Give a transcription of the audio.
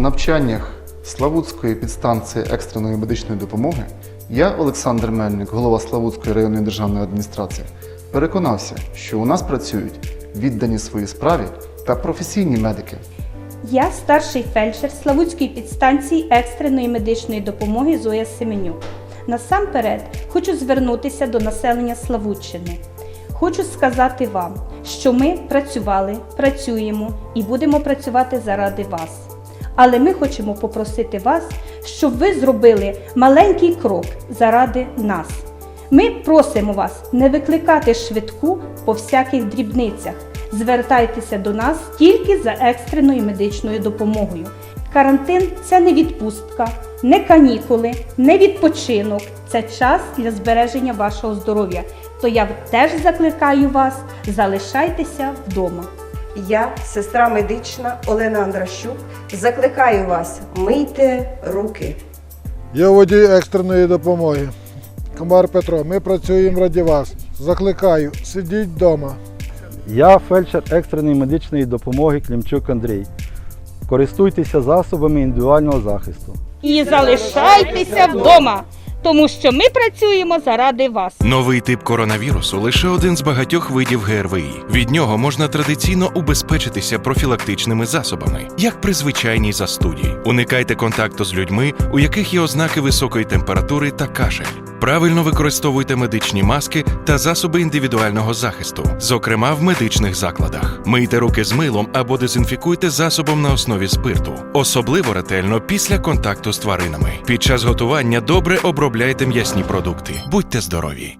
навчаннях Славутської підстанції екстреної медичної допомоги я, Олександр Мельник, голова Славутської районної державної адміністрації, переконався, що у нас працюють віддані своїй справі та професійні медики. Я старший фельдшер Славутської підстанції екстреної медичної допомоги Зоя Семенюк. Насамперед хочу звернутися до населення Славутщини. Хочу сказати вам, що ми працювали, працюємо і будемо працювати заради вас. Але ми хочемо попросити вас, щоб ви зробили маленький крок заради нас. Ми просимо вас не викликати швидку по всяких дрібницях. Звертайтеся до нас тільки за екстреною медичною допомогою. Карантин це не відпустка, не канікули, не відпочинок. Це час для збереження вашого здоров'я. То я теж закликаю вас, залишайтеся вдома. Я, сестра медична Олена Андращук, закликаю вас мийте руки. Я водій екстреної допомоги. Комар Петро, ми працюємо раді вас. Закликаю, сидіть вдома. Я фельдшер екстреної медичної допомоги Клімчук Андрій. Користуйтеся засобами індивідуального захисту. І залишайтеся вдома, тому що ми працюємо заради вас. Новий тип коронавірусу лише один з багатьох видів ГРВІ. Від нього можна традиційно убезпечитися профілактичними засобами, як при звичайній застуді. Уникайте контакту з людьми, у яких є ознаки високої температури та кашель. Правильно використовуйте медичні маски та засоби індивідуального захисту, зокрема в медичних закладах. Мийте руки з милом або дезінфікуйте засобом на основі спирту, особливо ретельно після контакту з тваринами. Під час готування добре обробляйте м'ясні продукти. Будьте здорові!